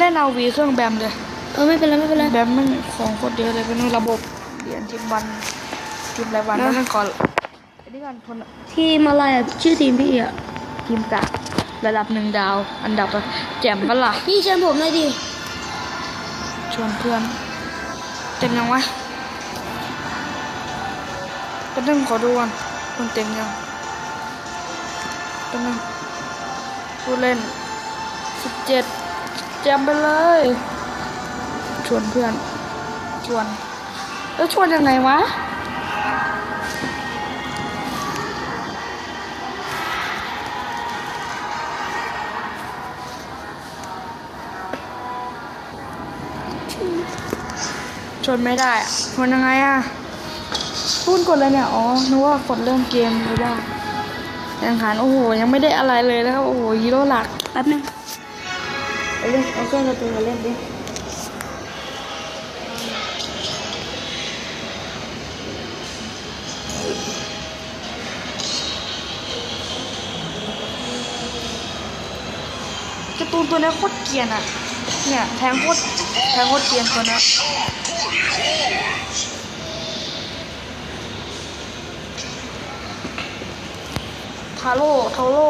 เล่นเอาวีเครื่องแบมเลย เออไม่เป็นไรไม่เป็นไรแบมมันของโคตรเยอะเลยเป็นระบบเหรียญทิมวันทิมรายวันแล้วนั่นก่อนอันนี้ก่อนทนทีมอะไรอะชื่อทีมพี่อะทีมกะระดับหนึ่งดาว อันดับอะแจ่มปะล่ะพี่เชิญผมหน่อยดิชวนเพื่อน เต็มยังวะก็ต้องขอดูก่อนคนเต็มยังก็ต้องผู้เล่นสิบเจ็ดแจมไปเลย ชวนเพื่อน ชวน แล้วชวนยังไงวะชนไม่ได้อะชนยังไงอะพูดกดเลยเนี่ย อ๋อ นึกว่ากดเริ่มเกมไม่ได้ยังหันโอ้โห ยังไม่ได้อะไรเลยนะครับ โอ้โห ฮีโร่หลักแป๊บนึง เอาเล่นเอาเครื่องกาตูนมาเล่นดิการ์ตูนตัวนี้โคตรเกียนอะ เนี่ยแทงโคตรแทงโคตรเกียนตัวนี้ทาโร่ทาโร่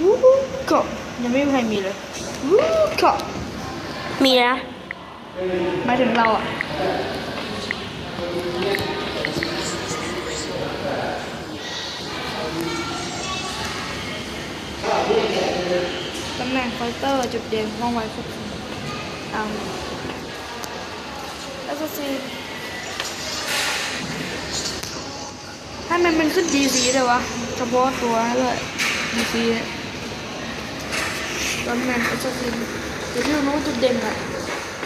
วู้ฮู้ ก็ยังไม่มีใครมีเลยวู้ก็มีนะหมายถึงเราอะตำแหน่งไฟเตอร์จุดเด่นว่องไวควบคุมอ่าแล้วก็ซีให้มันเป็นขึ้น DC เลยวะเฉพาะตัวเลย DC เนี่ย ตำแหน่งแอสซัสซินเดี๋ยวที่รู้จุดเด่นอะ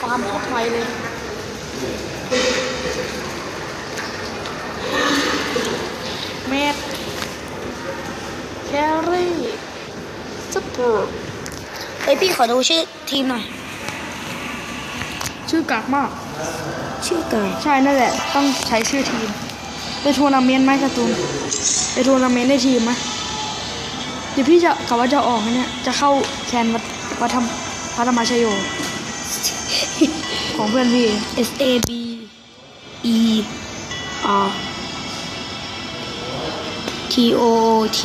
ฟาร์มโคตรไวเลยเมดแครี่สปอร์ตเฮ้ยพี่ขอดูชื่อทีมหน่อย ชื่อกากมาก ชื่อไก่ใช่นั่นแหละ ต้องใช้ชื่อทีม ไปทัวร์นาเมนต์ไหมการ์ตูนไปทัวร์นาเมนต์ในทีมไหม เดี๋ยวพี่จะกะว่าจะออกนะเนี่ย จะเข้าแคนวัดวัดธรรมวัดธรรมชโย ของเพื่อนพี่ S A B E R T O O T